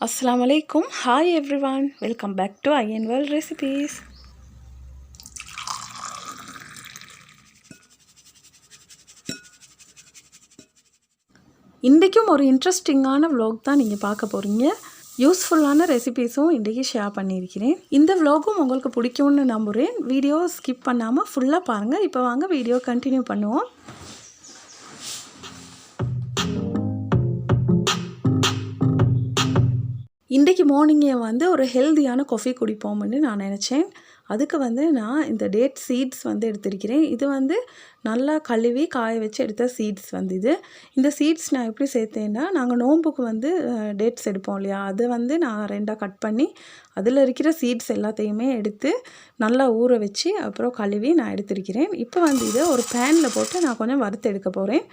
அஸ்லாம் வலைக்கும் hi everyone welcome back to IN world recipes இன்றைக்கும் ஒரு இன்ட்ரெஸ்டிங்கான vlog தான் நீங்கள் பார்க்க போகிறீங்க யூஸ்ஃபுல்லான ரெசிபீஸும் இன்றைக்கி ஷேர் பண்ணியிருக்கிறேன். இந்த விலாகும் உங்களுக்கு பிடிக்கும்னு நம்புகிறேன் வீடியோ ஸ்கிப் பண்ணாமல் ஃபுல்லாக பாருங்கள் இப்போ வாங்க வீடியோ கண்டினியூ பண்ணுவோம். இன்றைக்கு மார்னிங்கே வந்து ஒரு ஹெல்த்தியான காஃபி குடிப்போம்னு நான் நினச்சேன். அதுக்கு வந்து நான் இந்த டேட் சீட்ஸ் வந்து எடுத்திருக்கிறேன். இது வந்து நல்லா கழுவி காய வச்சு எடுத்த சீட்ஸ் வந்து இது. இந்த சீட்ஸ் நான் எப்படி சேர்த்தேன்னா நாங்கள் நோம்புக்கு வந்து டேட்ஸ் எடுப்போம் இல்லையா? அதை வந்து நான் ரெண்டாக கட் பண்ணி அதில் இருக்கிற சீட்ஸ் எல்லாத்தையுமே எடுத்து நல்லா ஊற வச்சு அப்புறம் கழுவி நான் எடுத்திருக்கிறேன். இப்போ வந்து இதை ஒரு பேனில் போட்டு நான் கொஞ்சம் வறுத்து எடுக்க போகிறேன்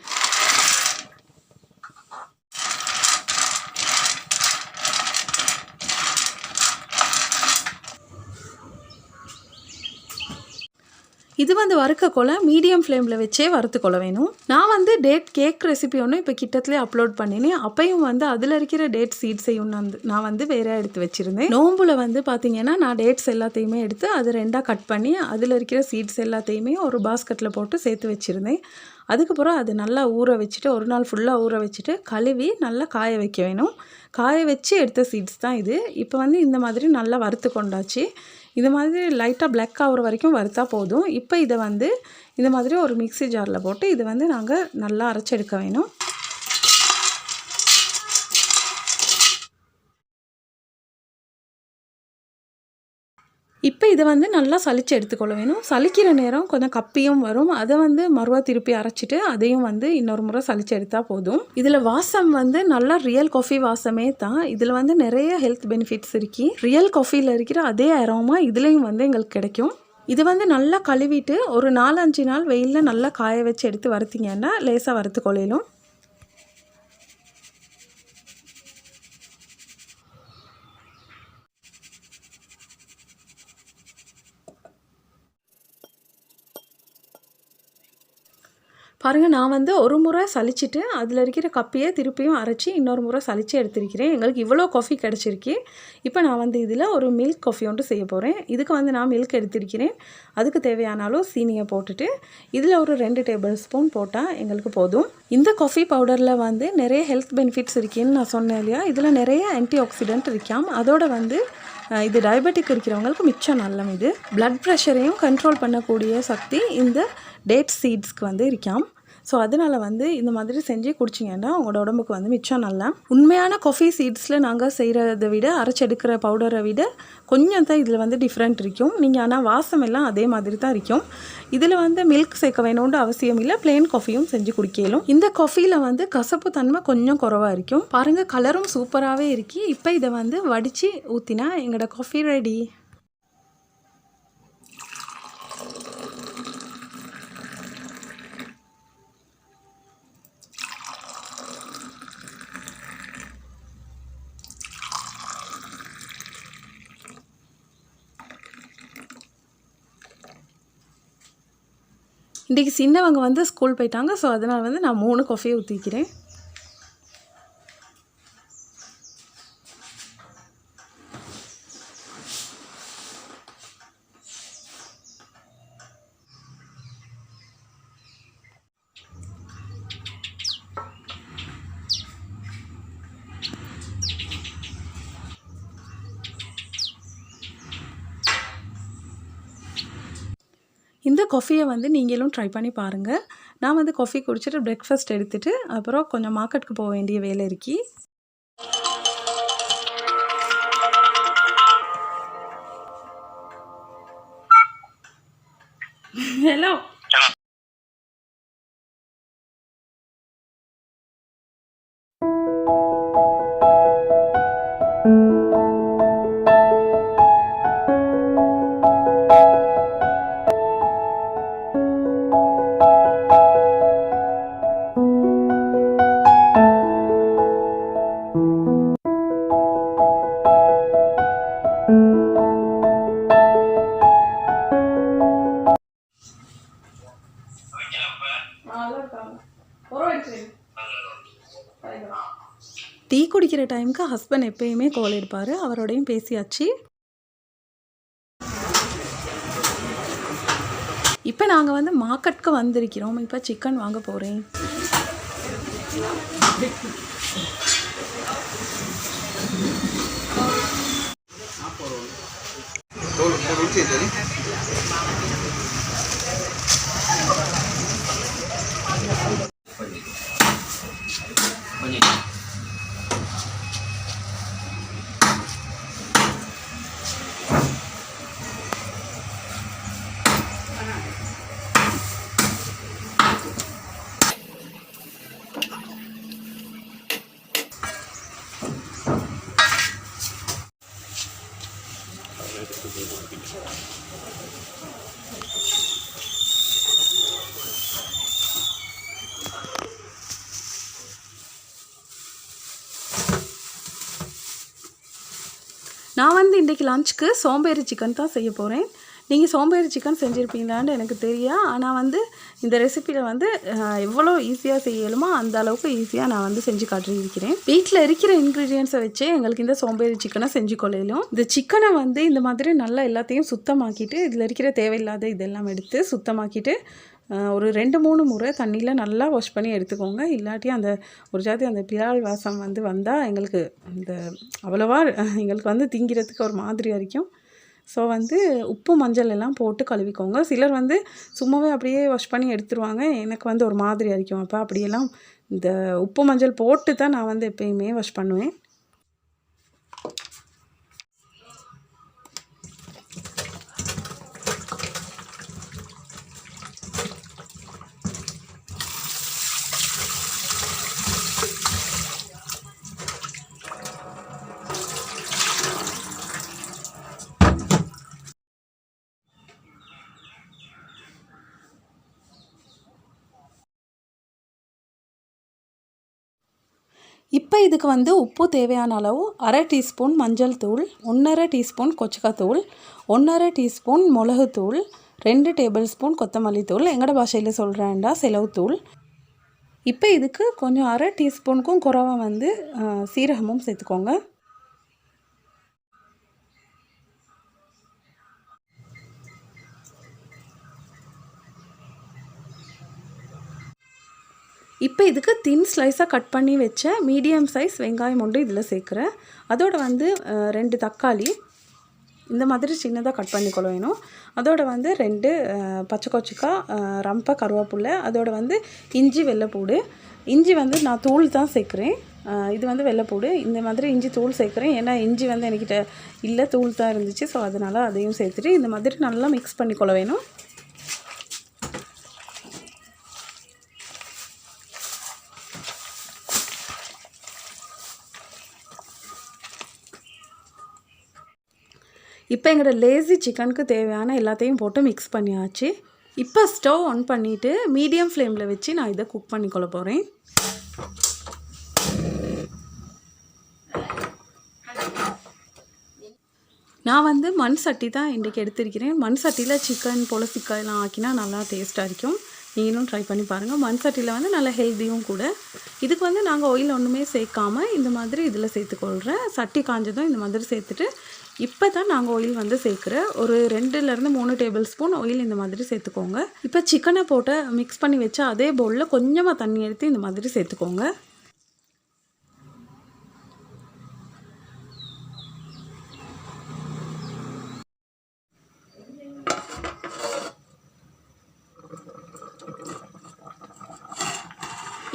இது வந்து வறுக்கக்கொள்ள மீடியம் ஃப்ளேமில் வச்சே வறுத்துக்கொள்ள வேணும். நான் வந்து டேட் கேக் ரெசிபி ஒன்று இப்போ கிட்டத்துலேயே அப்லோட் பண்ணினேன். அப்பையும் வந்து அதில் இருக்கிற டேட் சீட்ஸையும் நான் வந்து நான் வந்து வேற எடுத்து வச்சுருந்தேன். நோம்பில் வந்து பார்த்தீங்கன்னா நான் டேட்ஸ் எல்லாத்தையுமே எடுத்து அது ரெண்டாக கட் பண்ணி அதில் இருக்கிற சீட்ஸ் எல்லாத்தையுமே ஒரு பாஸ்கெட்டில் போட்டு சேர்த்து வச்சுருந்தேன். அதுக்கப்புறம் அது நல்லா ஊற வச்சுட்டு ஒரு நாள் ஃபுல்லாக ஊற வச்சுட்டு கழுவி நல்லா காய வைக்க வேணும். காய வச்சு எடுத்த சீட்ஸ் தான் இது. இப்போ வந்து இந்த மாதிரி நல்லா வறுத்து கொண்டாச்சு இது மாதிரி லைட்டாக பிளாக் ஆகிற வரைக்கும் வறுத்தா போதும். இப்போ இதை வந்து இந்த மாதிரி ஒரு மிக்ஸி ஜாரில் போட்டு இதை வந்து நாங்கள் நல்லா அரைச்சி எடுக்க வேணும். இப்போ இதை வந்து நல்லா சளிச்சு எடுத்துக்கொள்ள வேணும். சலிக்கிற நேரம் கொஞ்சம் கப்பியும் வரும். அதை வந்து மறுவா திருப்பி அரைச்சிட்டு அதையும் வந்து இன்னொரு முறை சளிச்சு எடுத்தால் போதும். இதில் வாசம் வந்து நல்லா ரியல் காஃபி வாசமே தான். இதில் வந்து நிறைய ஹெல்த் பெனிஃபிட்ஸ் இருக்கு. ரியல் காஃபியில் இருக்கிற அதே அரோமா இதுலேயும் வந்து எங்களுக்கு கிடைக்கும். இது வந்து நல்லா கழுவிட்டு ஒரு நாலஞ்சு நாள் வெயிலில் நல்லா காய வச்சு எடுத்து வறுத்திங்கன்னா லேசாக வறுத்து கொள்ளையிலும் பாருங்கள் நான் வந்து ஒரு முறை சலிச்சிட்டு அதில் இருக்கிற கப்பியை திருப்பியும் அரைச்சி இன்னொரு முறை சலித்து எடுத்திருக்கிறேன். எங்களுக்கு இவ்வளோ காஃபி கிடச்சிருக்கு. இப்போ நான் வந்து இதில் ஒரு மில்க் காஃபி ஒன்று செய்ய போகிறேன் இதுக்கு வந்து நான் மில்க் எடுத்திருக்கிறேன். அதுக்கு தேவையான அளவு சீனியை போட்டுட்டு இதில் ஒரு ரெண்டு டேபிள் ஸ்பூன் போட்டால் எங்களுக்கு போதும். இந்த காஃபி பவுடரில் வந்து நிறைய ஹெல்த் பெனிஃபிட்ஸ் இருக்குன்னு நான் சொன்னேன் இல்லையா? இதில் நிறைய ஆன்டி ஆக்சிடென்ட் இருக்காம். அதோடு வந்து இது டயபெட்டிக் இருக்கிறவங்களுக்கு மிச்சம் நல்லம் இது பிளட் ப்ரெஷரையும் கண்ட்ரோல் பண்ணக்கூடிய சக்தி இந்த டேட் சீட்ஸ்க்கு வந்து இருக்காம். ஸோ அதனால் வந்து இந்த மாதிரி செஞ்சு குடிச்சிங்கன்னா உங்களோட உடம்புக்கு வந்து மிச்சம் நல்லா. உண்மையான காஃபி சீட்ஸில் நாங்கள் செய்கிறத விட அரைச்செடுக்கிற பவுடரை விட கொஞ்சம் தான் இதில் வந்து டிஃப்ரெண்ட் இருக்கும். நீங்கள் ஆனால் வாசம் எல்லாம் அதே மாதிரி தான் இருக்கும். இதில் வந்து மில்க் சேர்க்க வேணும்னு அவசியம் இல்லை பிளெயின் காஃபியும் செஞ்சு குடிக்கலும். இந்த காஃபியில் வந்து கசப்பு தன்மை கொஞ்சம் குறவாக இருக்கும். பாருங்கள் கலரும் சூப்பராகவே இருக்கு. இப்போ இதை வந்து வடித்து ஊற்றினா எங்களோட காஃபி ரெடி இன்றைக்கி சின்னவங்க வந்து ஸ்கூல் போயிட்டாங்க ஸோ அதனால் வந்து நான் மூணு காஃபியை ஊற்றிக்கிறேன் இந்த காஃபியை வந்து நீங்களும் ட்ரை பண்ணி பாருங்கள் நான் வந்து காஃபி குடிச்சிட்டு பிரேக்ஃபாஸ்ட் எடுத்துகிட்டு அப்புறம் கொஞ்சம் மார்க்கெட்டுக்கு போக வேண்டிய வேலை இருக்கி. ஹலோ டீ ஹஸ்பண்ட் எப்பயுமே கால் எடுப்பார். அவரோடையும் பேசியாச்சு. இப்போ நாங்கள் வந்து மார்க்கெட்க்கு வந்திருக்கிறோம். இப்போ சிக்கன் வாங்க போகிறேன் நான் வந்து இன்றைக்கி லஞ்சுக்கு சோம்பேறி சிக்கன் தான் செய்ய போகிறேன் நீங்கள் சோம்பேறி சிக்கன் செஞ்சுருப்பீங்களான்னு எனக்கு தெரியும் ஆனால் வந்து இந்த ரெசிப்பியில் வந்து எவ்வளோ ஈஸியாக செய்யலுமோ அந்த அளவுக்கு ஈஸியாக நான் வந்து செஞ்சு காட்டியிருக்கிறேன். வீட்டில் இருக்கிற இன்க்ரீடியன்ஸை வச்சு எங்களுக்கு இந்த சோம்பேறி சிக்கனை செஞ்சு கொள்ளையிலும். இந்த சிக்கனை வந்து இந்த மாதிரி நல்லா எல்லாத்தையும் சுத்தமாக்கிட்டு இதில் இருக்கிற தேவையில்லாத இதெல்லாம் எடுத்து சுத்தமாக்கிட்டு ஒரு ரெண்டு மூணு முறை தண்ணியில் நல்லா வாஷ் பண்ணி எடுத்துக்கோங்க. இல்லாட்டி அந்த ஒரு ஜாதி அந்த பிரால் வாசம் வந்து வந்தால் எங்களுக்கு இந்த அவ்வளோவா எங்களுக்கு வந்து திங்கிறதுக்கு ஒரு மாதிரி வரைக்கும் ஸோ வந்து உப்பு மஞ்சள் எல்லாம் போட்டு கழுவிக்கோங்க. சிலர் வந்து சும்மாவே அப்படியே வாஷ் பண்ணி எடுத்துருவாங்க. எனக்கு வந்து ஒரு மாதிரி அரிக்கும். அப்போ அப்படியெல்லாம் இந்த உப்பு மஞ்சள் போட்டு தான் நான் வந்து எப்பயுமே வாஷ் பண்ணுவேன். இப்போ இதுக்கு வந்து உப்பு தேவையான அளவு அரை டீஸ்பூன் மஞ்சள் தூள் ஒன்றரை டீஸ்பூன் கொச்சக்காத்தூள் ஒன்றரை டீஸ்பூன் மிளகுத்தூள் ரெண்டு டேபிள் ஸ்பூன் கொத்தமல்லி தூள் எங்களோட பாஷையில் சொல்கிறேன்டா செலவுத்தூள் இப்போ இதுக்கு கொஞ்சம் அரை டீஸ்பூனுக்கும் குறவாக வந்து சீரகமும் சேர்த்துக்கோங்க. இப்போ இதுக்கு தின் ஸ்லைஸாக கட் பண்ணி வச்ச மீடியம் சைஸ் வெங்காயம் ஒன்று இதில் சேர்க்குறேன். அதோட வந்து ரெண்டு தக்காளி. இந்த மாதிரி சின்னதாக கட் பண்ணிக்கொள்ள வேணும். அதோட வந்து ரெண்டு பச்சை கொச்சிக்காய் அஹ், ரம்பை அதோட வந்து இஞ்சி வெள்ளைப்பூடு. இஞ்சி வந்து நான் தூள் தான் சேர்க்குறேன். இது வந்து வெள்ளைப்பூடு. இந்த மாதிரி இஞ்சி தூள் சேர்க்குறேன். ஏன்னா இஞ்சி வந்து என்கிட்ட இல்லை தூள் தான் இருந்துச்சு. ஸோ அதனால் அதையும் சேர்த்துட்டு இந்த மாதிரி நல்லா மிக்ஸ் பண்ணிக்கொள்ள வேணும். இப்போ எங்களோட லேசி சிக்கனுக்கு தேவையான எல்லாத்தையும் போட்டு மிக்ஸ் பண்ணியாச்சு. இப்போ ஸ்டவ் ஆன் பண்ணிவிட்டு மீடியம் ஃப்ளேமில் வச்சு நான் இதை குக் பண்ணிக்கொள்ள போகிறேன் நான் வந்து மண் சட்டி தான் இன்றைக்கி எடுத்திருக்கிறேன். மண் சட்டியில் சிக்கன் பொலசிக்காயெல்லாம் ஆக்கினா நல்லா டேஸ்ட்டாக இருக்கும். நீங்களும் ட்ரை பண்ணி பாருங்கள் மண் சட்டியில் வந்து நல்லா ஹெல்த்தியும் கூட. இதுக்கு வந்து நாங்கள் ஆயில் ஒன்றுமே சேர்க்காமல் இந்த மாதிரி இதில் சேர்த்துக்கொள்கிறேன் சட்டி காஞ்சதும் இந்த மாதிரி சேர்த்துட்டு இப்போ தான் நாங்கள் ஆயில் வந்து சேர்க்குறேன் ஒரு ரெண்டுலேருந்து மூணு டேபிள் ஸ்பூன் ஆயில் இந்த மாதிரி சேர்த்துக்கோங்க. இப்போ சிக்கனை போட்டு மிக்ஸ் பண்ணி வச்சு அதே பவுலில் கொஞ்சமாக தண்ணி எடுத்து இந்த மாதிரி சேர்த்துக்கோங்க.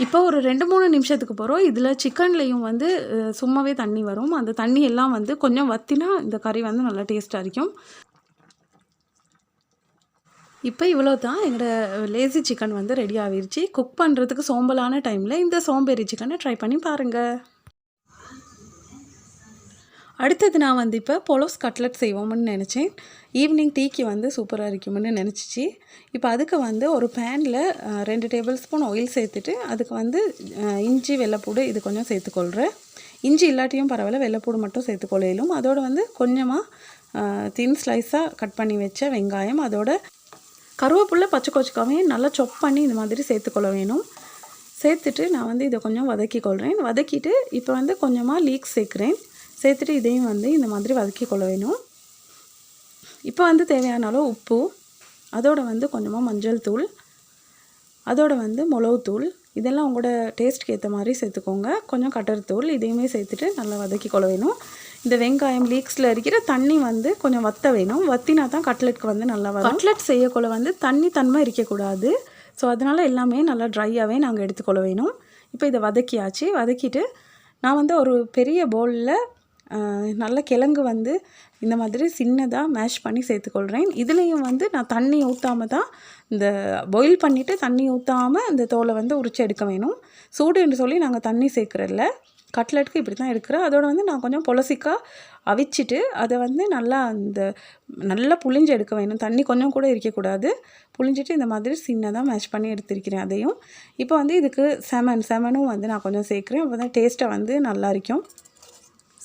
இப்போ ஒரு ரெண்டு மூணு நிமிஷத்துக்கு போகிறோம் இதில் சிக்கன்லேயும் வந்து சும்மாவே தண்ணி வரும். அந்த தண்ணி எல்லாம் வந்து கொஞ்சம் வத்தினா இந்த கறி வந்து நல்லா டேஸ்ட்டாக இருக்கும். இப்போ இவ்வளோ தான் எங்களோட லேசி சிக்கன் வந்து ரெடி ஆகிருச்சு. குக் பண்ணுறதுக்கு சோம்பலான டைமில் இந்த சோம்பேறி சிக்கனை ட்ரை பண்ணி பாருங்கள் அடுத்தது நான் வந்து இப்போ பொலோஸ் கட்லட் செய்வோம்னு நினச்சேன். ஈவினிங் டீக்கு வந்து சூப்பராக இருக்கும்னு நினச்சிச்சு. இப்போ அதுக்கு வந்து ஒரு பேனில் ரெண்டு டேபிள் ஸ்பூன் ஆயில் சேர்த்துட்டு அதுக்கு வந்து இஞ்சி வெள்ளைப்பூடு இது கொஞ்சம் சேர்த்துக்கொள்கிறேன் இஞ்சி இல்லாட்டியும் பரவாயில்ல வெள்ளைப்பூடு மட்டும் சேர்த்துக்கொள்ளையிலும். அதோடு வந்து கொஞ்சமாக தின் ஸ்லைஸாக கட் பண்ணி வச்ச வெங்காயம் அதோட கருவேப்புள்ள பச்சை கொச்சிக்காவையும் நல்லா சொப் பண்ணி இந்த மாதிரி சேர்த்துக்கொள்ள வேணும். சேர்த்துட்டு நான் வந்து இதை கொஞ்சம் வதக்கிக்கொள்கிறேன் வதக்கிட்டு இப்போ வந்து கொஞ்சமாக லீக் சேர்க்குறேன். சேர்த்துட்டு இதையும் வந்து இந்த மாதிரி வதக்கிக்கொள்ள வேணும். இப்போ வந்து தேவையான அளவு உப்பு அதோடு வந்து கொஞ்சமாக மஞ்சள் தூள் அதோட வந்து மிளகுத்தூள் இதெல்லாம் உங்களோட டேஸ்ட்டுக்கு ஏற்ற மாதிரி சேர்த்துக்கோங்க. கொஞ்சம் கட்டர்த்தூள் இதையுமே சேர்த்துட்டு நல்லா வதக்கிக்கொள்ள வேணும். இந்த வெங்காயம் லீக்ஸில் இருக்கிற தண்ணி வந்து கொஞ்சம் வத்த வேணும். வத்தினா தான் கட்லெட்க்கு வந்து நல்லா வரும். கட்லெட் செய்யக்குள்ள வந்து தண்ணி தன்மை இருக்கக்கூடாது. ஸோ அதனால் எல்லாமே நல்லா ட்ரையாகவே நாங்கள் எடுத்துக்கொள்ள வேணும். இப்போ இதை வதக்கியாச்சு. வதக்கிட்டு நான் வந்து ஒரு பெரிய பவுலில் நல்ல கிழங்கு வந்து இந்த மாதிரி சின்னதாக மேஷ் பண்ணி சேர்த்துக்கொள்கிறேன் இதுலேயும் வந்து நான் தண்ணி ஊற்றாம தான் இந்த பாயில் பண்ணிவிட்டு தண்ணி ஊற்றாமல் இந்த தோலை வந்து உரிச்சு எடுக்க வேணும். சூடு என்று சொல்லி நாங்கள் தண்ணி சேர்க்குறதில்ல. கட்லெட்டுக்கு இப்படி தான் எடுக்கிறோம் அதோட வந்து நான் கொஞ்சம் பொலசிக்காக அவிச்சிட்டு அதை வந்து நல்லா அந்த நல்லா புளிஞ்சு எடுக்க வேணும். தண்ணி கொஞ்சம் கூட இருக்கக்கூடாது புளிஞ்சிட்டு இந்த மாதிரி சின்னதாக மேஷ் பண்ணி எடுத்திருக்கிறேன் அதையும். இப்போ வந்து இதுக்கு செமன் செமனும் வந்து நான் கொஞ்சம் சேர்க்குறேன். அப்போ தான் டேஸ்ட்டை வந்து நல்லா இருக்கும்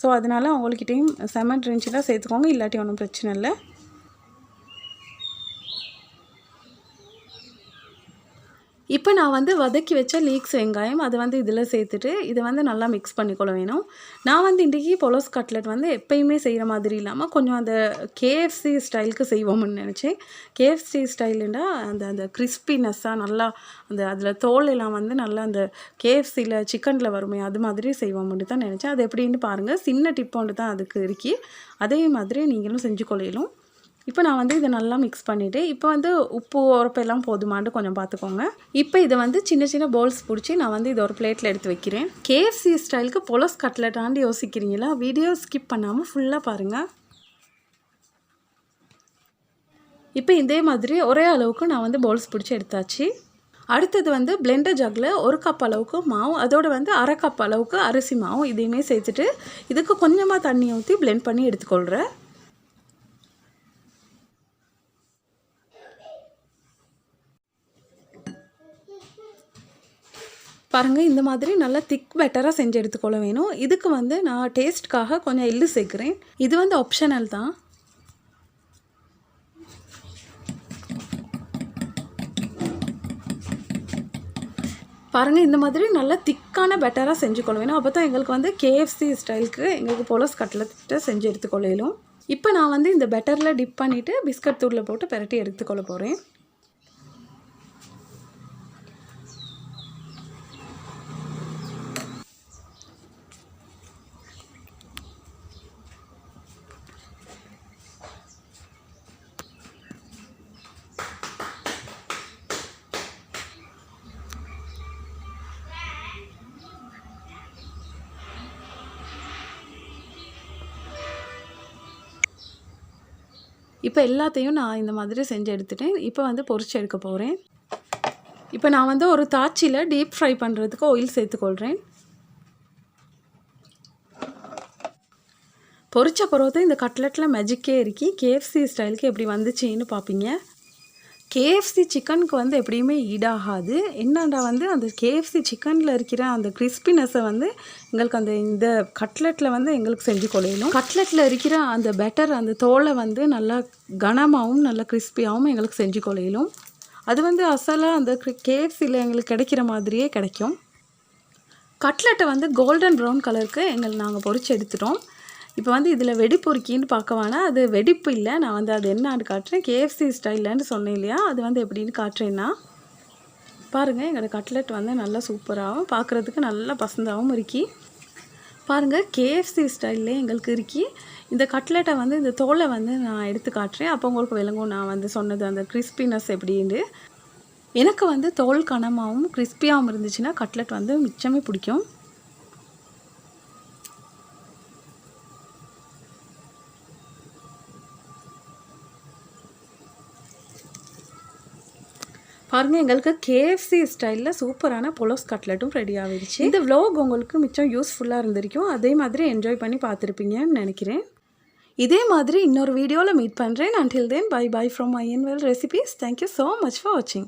ஸோ அதனால் அவங்கக்கிட்டையும் செமன் இருந்துச்சுன்னா சேர்த்துக்கோங்க இல்லாட்டி ஒன்றும் பிரச்சனை இல்லை. இப்போ நான் வந்து வதக்கி வச்ச லீக்ஸ் வெங்காயம் அதை வந்து இதில் சேர்த்துட்டு இதை வந்து நல்லா மிக்ஸ் பண்ணிக்கொள்ள வேணும். நான் வந்து இன்றைக்கி பொலோஸ் கட்லெட் வந்து எப்பயுமே செய்கிற மாதிரி இல்லாமல் கொஞ்சம் அந்த கேஎஃப்சி ஸ்டைலுக்கு செய்வோம்னு நினச்சேன். கேஎஃப்சி ஸ்டைலுண்டா அந்த அந்த கிறிஸ்பினஸ்ஸாக நல்லா அந்த அதில் தோல் எல்லாம் வந்து நல்லா அந்த கேஎஃப்சியில் சிக்கனில் வருமே அது மாதிரி செய்வோம்னு தான் நினச்சேன். அது எப்படின்னு பாருங்கள் சின்ன டிப்போண்டு தான் அதுக்கு இருக்கி. அதே மாதிரி நீங்களும் செஞ்சு கொள்ளையிலும் இப்போ நான் வந்து இதை நல்லா மிக்ஸ் பண்ணிவிட்டு இப்போ வந்து உப்பு உரப்பெல்லாம் போதுமான்னு கொஞ்சம் பார்த்துக்கோங்க. இப்போ இதை வந்து சின்ன சின்ன பவுல்ஸ் பிடிச்சி நான் வந்து இதை ஒரு பிளேட்டில் எடுத்து வைக்கிறேன். கேஎஃப்சி ஸ்டைலுக்கு பொலஸ் கட்லெட்டாண்டு யோசிக்கிறீங்களா? வீடியோ ஸ்கிப் பண்ணாமல் ஃபுல்லாக பாருங்கள் இப்போ இதே மாதிரி ஒரே அளவுக்கு நான் வந்து பவுல்ஸ் பிடிச்சி எடுத்தாச்சு. அடுத்தது வந்து பிளெண்டர் ஜக்கில் ஒரு கப் அளவுக்கு மாவு அதோடு வந்து அரை கப் அளவுக்கு அரிசி மாவு இதையுமே சேர்த்துட்டு இதுக்கு கொஞ்சமாக தண்ணி ஊற்றி பிளெண்ட் பண்ணி எடுத்துக்கொள்கிறேன் பாருங்கள் இந்த மாதிரி நல்லா திக் பெட்டராக செஞ்சு எடுத்துக்கொள்ள வேணும். இதுக்கு வந்து நான் டேஸ்ட்காக கொஞ்சம் எள்ளு சேர்க்குறேன். இது வந்து ஆப்ஷனல் தான். பாருங்கள் இந்த மாதிரி நல்லா திக்கான பெட்டராக செஞ்சு கொள்ள வேணும். அப்போ தான் எங்களுக்கு வந்து கேஎஃப்சி ஸ்டைலுக்கு எங்களுக்கு போலஸ் கட்லெட்டை செஞ்சு எடுத்துக்கொள்ளையிலும் இப்போ நான் வந்து இந்த பெட்டரில் டிப் பண்ணிவிட்டு பிஸ்கட் தூளில் போட்டு பெரட்டி எடுத்துக்கொள்ள போகிறேன் இப்போ எல்லாத்தையும் நான் இந்த மாதிரி செஞ்சு எடுத்துட்டேன். இப்போ வந்து பொறிச்சு எடுக்க போகிறேன் இப்போ நான் வந்து ஒரு தாச்சியில் டீப் ஃப்ரை பண்ணுறதுக்கு ஆயில் சேர்த்துக்கொள்கிறேன் பொறிச்ச பிறகு இந்த கட்லெட்டில் மெஜிக்கே இருக்கி. கேஎஃப்சி ஸ்டைலுக்கு எப்படி வந்துச்சின்னு பார்ப்பீங்க கேஎஃப்சி சிக்கனுக்கு வந்து எப்படியுமே ஈடாகாது. என்னடா வந்து அந்த கேஎஃப்சி சிக்கனில் இருக்கிற அந்த கிறிஸ்பினஸை வந்து எங்களுக்கு அந்த இந்த கட்லெட்டில் வந்து எங்களுக்கு செஞ்சு கொள்ளையிலும் கட்லெட்டில் இருக்கிற அந்த பெட்டர் அந்த தோலை வந்து நல்லா கனமாகவும் நல்லா கிறிஸ்பியாகவும் எங்களுக்கு செஞ்சு கொள்ளையிலும் அது வந்து அசலாக அந்த கேஎஃப்சியில் எங்களுக்கு கிடைக்கிற மாதிரியே கிடைக்கும். கட்லெட்டை வந்து கோல்டன் ப்ரௌன் கலருக்கு எங்களை நாங்கள் பொரிச்சு எடுத்துட்டோம். இப்போ வந்து இதில் வெடிப்பு இருக்கின்னு பார்க்க வேணாம். அது வெடிப்பு இல்லை. நான் வந்து அது என்னான்னு காட்டுறேன். கேஎஃப்சி ஸ்டைலன்னு சொன்னேன் இல்லையா? அது வந்து எப்படின்னு காட்டுறேன்னா பாருங்கள் எங்களோட கட்லெட் வந்து நல்லா சூப்பராகவும் பார்க்குறதுக்கு நல்லா பசந்தாகவும் இருக்கி. பாருங்கள் கேஎஃப்சி ஸ்டைல்லே எங்களுக்கு இருக்கி. இந்த கட்லெட்டை வந்து இந்த தோலை வந்து நான் எடுத்து காட்டுறேன். அப்போ உங்களுக்கு விளங்கும். நான் வந்து சொன்னது அந்த கிறிஸ்பினஸ் எப்படின்னு. எனக்கு வந்து தோல் கனமாகவும் கிறிஸ்பியாகவும் இருந்துச்சுன்னா கட்லெட் வந்து மிச்சமே பிடிக்கும். பாருங்கள் எங்களுக்கு கேஎஃப்சி ஸ்டைலில் சூப்பரான பொலோஸ் கட்லெட்டும் ரெடி ஆகிடுச்சு இந்த விலாக் உங்களுக்கு மிச்சம் யூஸ்ஃபுல்லாக இருந்திருக்கும். அதே மாதிரி என்ஜாய் பண்ணி பார்த்துருப்பீங்கன்னு நினைக்கிறேன். இதே மாதிரி இன்னொரு வீடியோவில் மீட் பண்ணுறேன் until then bye bye from I N world recipes thank you so much for வாட்சிங்